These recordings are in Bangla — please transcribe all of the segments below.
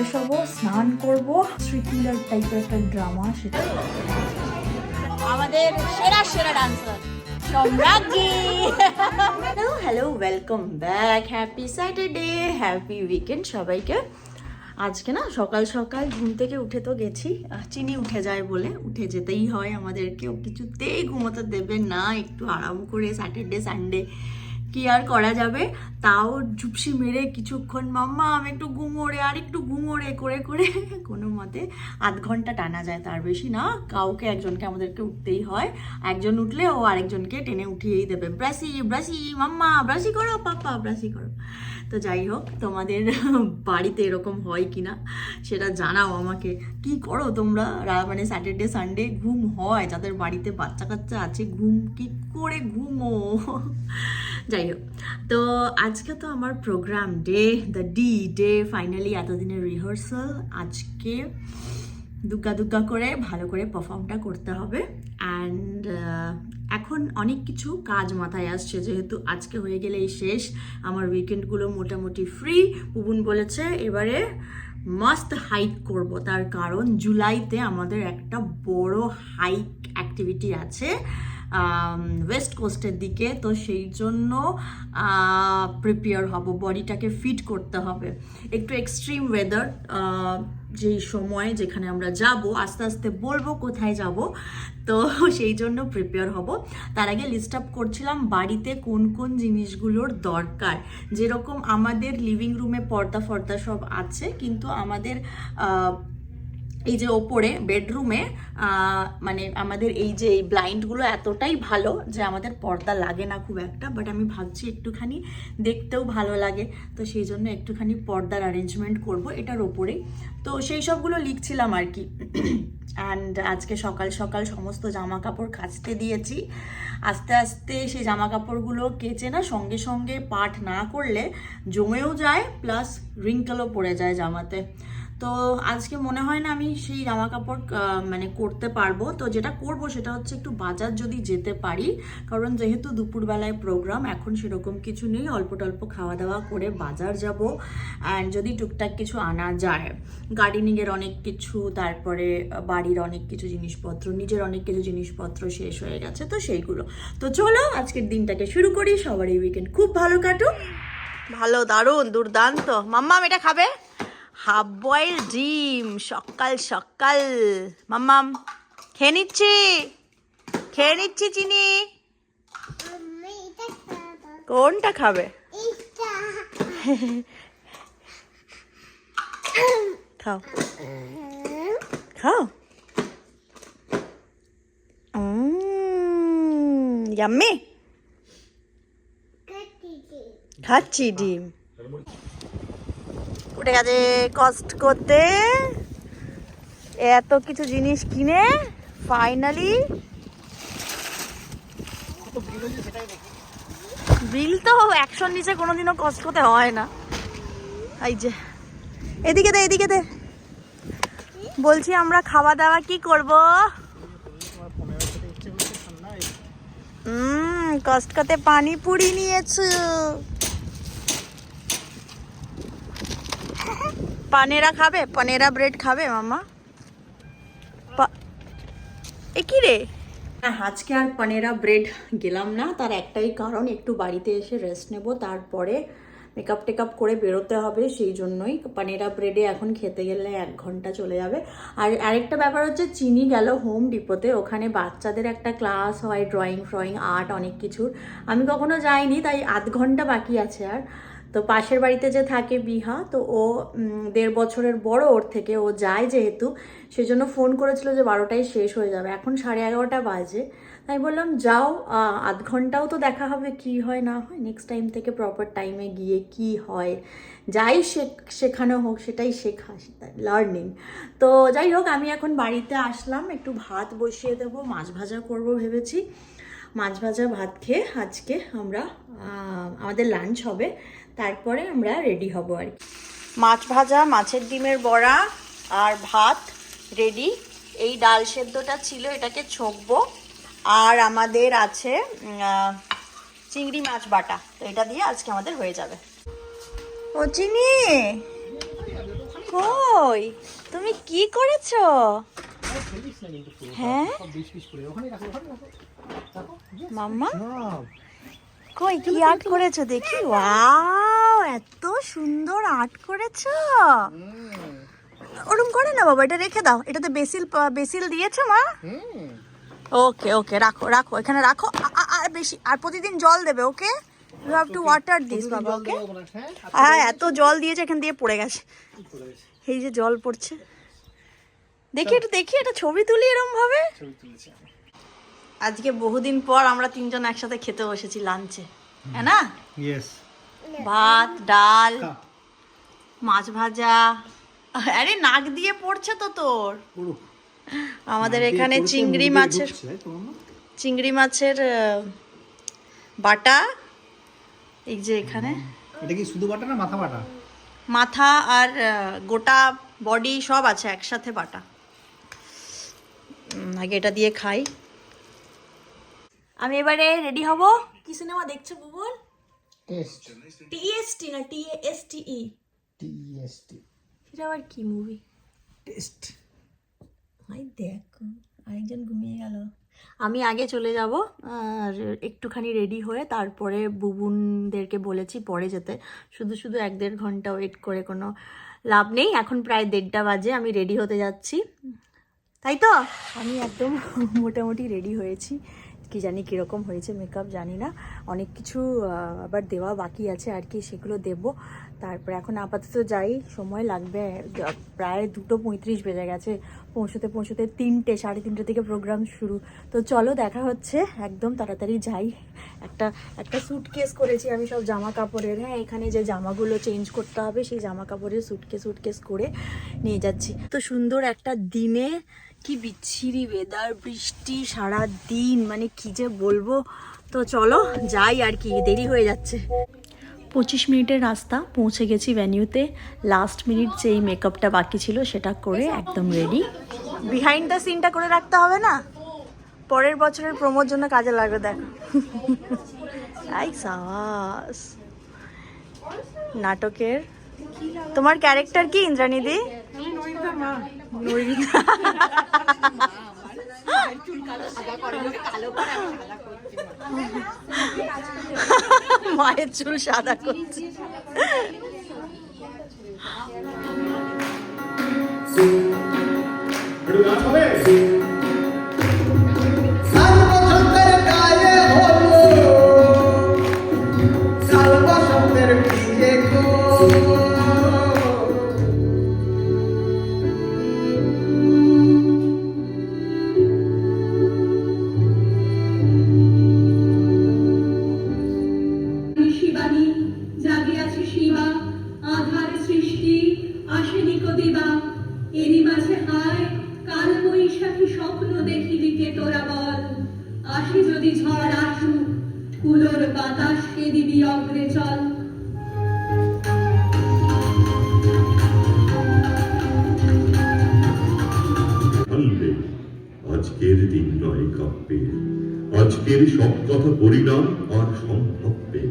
ফ্রেশ হব স্নান করব শ্রীকিলার টাইপের একটা ড্রামা সেটা। আমাদের সেরা সেরা dancer hello hello welcome back happy Saturday happy weekend সবাইকে। আজকে না সকাল সকাল ঘুম থেকে উঠে তো গেছি। চিনি উঠে যায় বলে উঠে যেতেই হয় আমাদেরকে কিছুতেই ঘুমোতে দেবে না একটু আরাম করে স্যাটারডে সানডে কি আর করা যাবে? তাও ঝুপসি মেরে কিছুক্ষণ, মাম্মা, আমি একটু ঘুমোরে আর একটু ঘুমোরে করে করে কোনো মতে আধ ঘণ্টা টানা যায়। তার বেশি না, কাউকে একজনকে আমাদেরকে উঠতেই হয়। একজন উঠলে ও আরেকজনকে টেনে উঠিয়েই দেবে। ব্রাসি ব্রাসি মাম্মা ব্রাসি করো, পাপ্পা ব্রাসি করো। তো যাই হোক, তোমাদের বাড়িতে এরকম হয় কি না, সেটা জানাও আমাকে। কি করো তোমরা? মানে স্যাটারডে সানডে ঘুম হয়। যাদের বাড়িতে বাচ্চা কাচ্চা আছে, ঘুম কি করে ঘুমো? যাই হোক। তো আজকে তো আমার program day the D day finally এতদিনের রিহার্সাল আজকে দুগ্গা দুগ্গা করে, ভালো করে পারফর্মটা করতে হবে। অ্যান্ড এখন অনেক কিছু কাজ মাথায় আসছে, যেহেতু আজকে হয়ে গেলে এই শেষ। আমার উইকেন্ডগুলো মোটামুটি ফ্রি পুবুন বলেছে, এবারে মাস্ট হাইক করব। তার কারণ জুলাইতে আমাদের একটা বড় হাইক অ্যাক্টিভিটি আছে। ওয়েস্ট কোস্টের দিকে, তো সেই জন্য প্রিপেয়ার হব, বডিটাকে ফিট করতে হবে। একটু এক্সট্রিম ওয়েদার যেই সময় যেখানে আমরা যাব, আস্তে আস্তে বলব কোথায় যাব, তো সেই জন্য প্রিপেয়ার হব। তার আগে লিস্ট আপ করছিলাম বাড়িতে কোন কোন জিনিসগুলোর দরকার। যেরকম আমাদের লিভিং রুমে পর্দা ফর্দা সব আছে, কিন্তু আমাদের এই যে ওপরে বেডরুমে মানে আমাদের এই যে এই ব্লাইন্ডগুলো এতটাই ভালো যে আমাদের পর্দা লাগে না খুব একটা বাট আমি ভাবছি একটুখানি দেখতেও ভালো লাগে। তো সেই জন্য একটুখানি পর্দার অ্যারেঞ্জমেন্ট করব এটার ওপরেই। তো সেই সবগুলো লিখছিলাম আর কি। অ্যান্ড আজকে সকাল সকাল সমস্ত জামা কাপড় কাচতে দিয়েছি। আস্তে আস্তে সেই জামা কাপড়গুলো কেচে না সঙ্গে সঙ্গে পাঠ না করলে জমেও যায় প্লাস রিঙ্কেলও পড়ে যায় জামাতে। তো আজকে মনে হয় না আমি সেই জামা কাপড় মানে করতে পারব। তো যেটা করব সেটা হচ্ছে একটু বাজার যদি যেতে পারি, কারণ যেহেতু দুপুরবেলায় প্রোগ্রাম এখন সেরকম কিছু নেই। অল্প টল্প খাওয়া দাওয়া করে বাজার যাব অ্যান্ড যদি টুকটাক কিছু আনা যায় গার্ডেনিংয়ের অনেক কিছু, তারপরে বাড়ির অনেক কিছু জিনিসপত্র, নিজের অনেক কিছু জিনিসপত্র শেষ হয়ে গেছে, তো সেইগুলো। তো চলো আজকের দিনটাকে শুরু করি। সবার এই উইকেন্ড খুব ভালো কাটুক। ভালো, দারুণ, দুর্দান্ত। মাম্মাম, এটা খাবে? হাফ বয়েল ডিম সকাল সকাল। মাম্মাম খেয়ে নিচ্ছি? খেয়ে নিচ্ছি চিনি? কোনটা খাবে? খাও। খাও? ইয়াম্মি খাচ্ছি ডিম। উঠে গেছে কষ্ট করতে। এত কিছু জিনিস কিনে ফাইনালি বিল তো একশোর নিচে কোনোদিনও কষ্ট করতে হয় না। এই যে, এদিকে দে এদিকে দে। বলছি আমরা খাওয়া দাওয়া কি করব? হুম কষ্ট করতে পানি পুরি নিয়েছো। পানেরা খাবে? পানেরা ব্রেড খাবে মামা? এ কি রে? হ্যাঁ আজকে আর পানেরা ব্রেড গেলাম না। তার একটাই কারণ, একটু বাড়িতে এসে রেস্ট নেব, তারপরে মেকআপ টেকআপ করে বেরোতে হবে, সেই জন্যই পানেরা ব্রেডে এখন খেতে গেলে এক ঘণ্টা চলে যাবে। আর আরেকটা ব্যাপার হচ্ছে, চিনি গেল হোম ডিপোতে ওখানে বাচ্চাদের একটা ক্লাস হয় ড্রয়িং ফ্রয়িং আর্ট অনেক কিছুর। আমি কখনো যাইনি, তাই আধ ঘণ্টা বাকি আছে আর। তো পাশের বাড়িতে যে থাকে বিহা, তো ও দেড় বছরের বড় ওর থেকে ও যায় যেহেতু, সেজন্য ফোন করেছিল যে বারোটায় শেষ হয়ে যাবে। এখন সাড়ে এগারোটা বাজে। তাই বললাম, যাও আধ ঘন্টাও তো দেখা হবে, কি হয়, না হয় নেক্সট টাইম থেকে প্রপার টাইমে গিয়ে কি হয়, যাই শেখ- শেখানো হোক, সেটাই শেখা লার্নিং তো যাই হোক, আমি এখন বাড়িতে আসলাম, একটু ভাত বসিয়ে দেবো, মাছ ভাজা করব ভেবেছি। মাছ ভাজা ভাত খেয়ে আজকে আমরা আমাদের লাঞ্চ হবে। তারপরে আমরা রেডি হব আর কি। মাছ ভাজা মাছের ডিমের বড়া আর ভাত রেডি এই ডাল সেদ্ধটা ছিল এটাকে ছকবো। আর আমাদের আছে চিংড়ি মাছ বাটা। তো এটা দিয়ে আজকে আমাদের হয়ে যাবে। ও চিনি? কই? তুমি কি করেছ? হ্যাঁ মাম্মা? কই কি আর্ট করেছ দেখি? ওয়াও এত সুন্দর আর্ট করেছ। ওরম করে না বাবা এটা রেখে দাও। এটাতে বেসিল বেসিল দিয়েছ মা। ওকে ওকে রাখো রাখো এখানে রাখো। আর বেশি আর প্রতিদিন জল দেবে okay? You have to water this বাবা ওকে হ্যাঁ? এত জল দিয়েছে এখান দিয়ে পড়ে গেছে। এই যে জল পড়ছে। দেখি একটু দেখি একটা ছবি তুলি এরম ভাবে আজকে বহুদিন পর আমরা তিনজন একসাথে খেতে বসেছি লাঞ্চে হ্যাঁ না? ইয়েস ভাত ডাল মাছ ভাজা। আরে নাক দিয়ে পড়ছে তো তোর। আমাদের এখানে চিংড়ি মাছের চিংড়ি মাছের বাটা। এই যে এখানে। এটা কি শুধু বাটা না মাথা বাটা? মাথা আর গোটা বডি সব আছে একসাথে বাটা। আগে এটা দিয়ে খাই। আমি এবারে রেডি হব। কি সিনেমা দেখছ বুবুল? টেস্ট। টিএসটি না টিএসটিই টিএসটি এটা আবার কি মুভি টেস্ট। ভাই দেখো আরেকজন ঘুমিয়ে গেল। আমি আগে চলে যাব আর একটুখানি রেডি হয়ে তারপরে বুবুনদেরকে বলেছি পরে যেতে। শুধু শুধু এক দেড় ঘণ্টা ওয়েট করে কোনো লাভ নেই। এখন প্রায় দেড়টা বাজে আমি রেডি হতে যাচ্ছি। তাই তো? আমি একদম মোটামুটি রেডি হয়েছি। কি জানি কীরকম হয়েছে মেকআপ জানি না। অনেক কিছু আবার দেওয়া বাকি আছে আর কি, সেগুলো দেব। তারপরে এখন আপাতত যাই, সময় লাগবে। প্রায় দুটো পঁয়ত্রিশ বেজে গেছে, পৌঁছতে পৌঁছতে তিনটে, সাড়ে তিনটে থেকে প্রোগ্রাম শুরু। তো চলো দেখা হচ্ছে, একদম তাড়াতাড়ি যাই। একটা একটা সুটকেস করেছি আমি সব জামা কাপড়ের হ্যাঁ এখানে যে জামাগুলো চেঞ্জ করতে হবে, সেই জামা কাপড়ের সুটকেস সুটকেস করে নিয়ে যাচ্ছি। তো সুন্দর একটা দিনে কি বিচ্ছিরি ওয়েদার বৃষ্টি সারা দিন মানে কি যে বলব? তো চলো যাই আর কি দেরি হয়ে যাচ্ছে। পঁচিশ মিনিটের রাস্তা পৌঁছে গেছি ভ্যানিউতে লাস্ট মিনিট যেই মেকআপটা বাকি ছিল সেটা করে একদম রেডি বিহাইন্ড দ্য সিনটা করে রাখতে হবে না? পরের বছরের প্রমোর জন্য কাজে লাগবে দেখো। আই সাবাস। নাটকের। তোমার ক্যারেক্টার কি ইন্দ্রাণীদি? মায়ের চুল সাদা করছে। সর্বসুন্দর আসে যদি ঝড় আসু কুলোর বাতাসকে দিবি অগ্রে চল। আজকের দিন নয় কাব্যের আজকের সব কথা পরিণাম আর সম্ভব্যে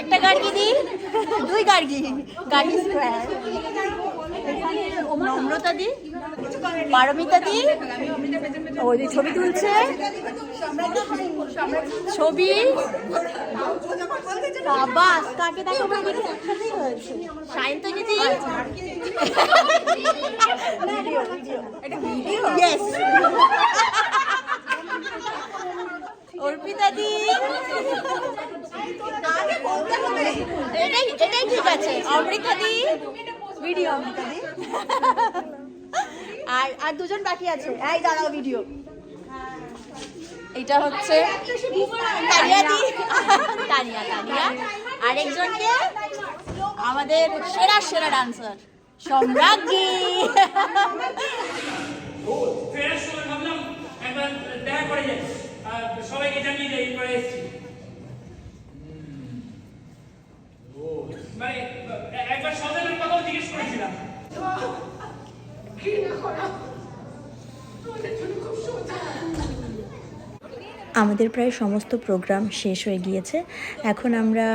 আরেকটা গার্গি দি দুই গার্গি। গার্গি স্কোয়ার নম্রতা দি পারমিতা দি ওই যে ছবি তুলছে। ছবি। বাবা কাকে দেখো একসাথেই হয়েছে সায়ন্তনী দি ইয়েস অর্পিতা দি এটাই এটাই ঠিক আছে। ভিডিও আর আর দুজন বাকি আছে। এই দাঁড়াও ভিডিও এটা হচ্ছে তানিয়া তানিয়া আরেকজনকে আমাদের সেরা সেরা ডান্সার সম্রাজ্ঞী। ফেরার সময় ভাবলাম একবার দেখা করে যাই। সবাইকে জানিয়ে দেয় এরপরে এসছি। মানে একবার সজলের কথাও জিজ্ঞেস করেছিলাম। আমাদের প্রায় সমস্ত প্রোগ্রাম শেষ হয়ে গিয়েছে। এখন আমরা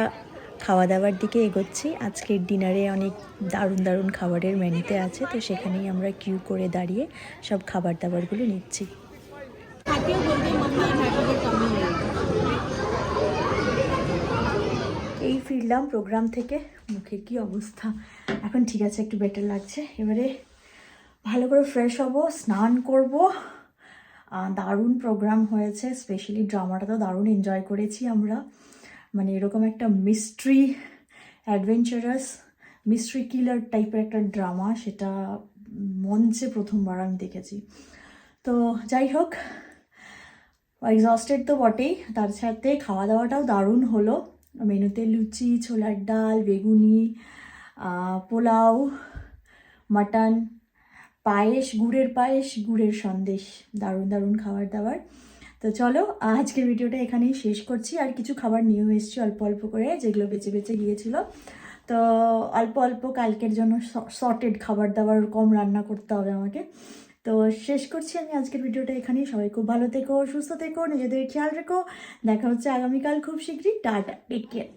খাওয়া দাওয়ার দিকে এগোচ্ছি। আজকের ডিনারে অনেক দারুণ দারুণ খাবারের মেনুতে আছে তো সেখানেই আমরা কিউ করে দাঁড়িয়ে সব খাবার দাবারগুলো নিচ্ছি থাকিও বলবি মাম্মা ঠাকুরের কমে হয়ে গেছে। এই ফিরলাম প্রোগ্রাম থেকে। মুখে কি অবস্থা? এখন ঠিক আছে, একটু বেটার লাগছে। এবারে ভালো করে ফ্রেশ হব, স্নান করব। দারুণ প্রোগ্রাম হয়েছে স্পেশালি ড্রামাটা তো দারুণ এনজয় করেছি আমরা। মানে এরকম একটা মিস্ট্রি অ্যাডভেঞ্চারাস মিস্ট্রি কিলার টাইপের একটা ড্রামা সেটা মঞ্চে প্রথমবার আমি দেখেছি। তো যাই হোক এক্সস্টেড তো বটেই। তার সাথে খাওয়া দাওয়াটাও দারুণ হলো। মেনুতে লুচি, ছোলার ডাল, বেগুনি পোলাও, মাটন, পায়েস, গুড়ের পায়েস, গুড়ের সন্দেশ। দারুণ দারুণ খাবার দাবার। তো চলো, আজকের ভিডিওটা এখানেই শেষ করছি। আর কিছু খাবার নিয়েও এসেছি অল্প অল্প করে, যেগুলো বেঁচে বেঁচে গিয়েছিল। তো অল্প অল্প কালকের জন্য সর্টেড খাবার দাবার কম রান্না করতে হবে আমাকে। তো শেষ করছি আমি আজকের ভিডিওটা এখানেই। সবাই খুব ভালো থেকো, সুস্থ থেকো, নিজেদের খেয়াল রেখো। দেখা হচ্ছে আগামীকাল খুব শীঘ্রই। টাটা টেক কেয়ার.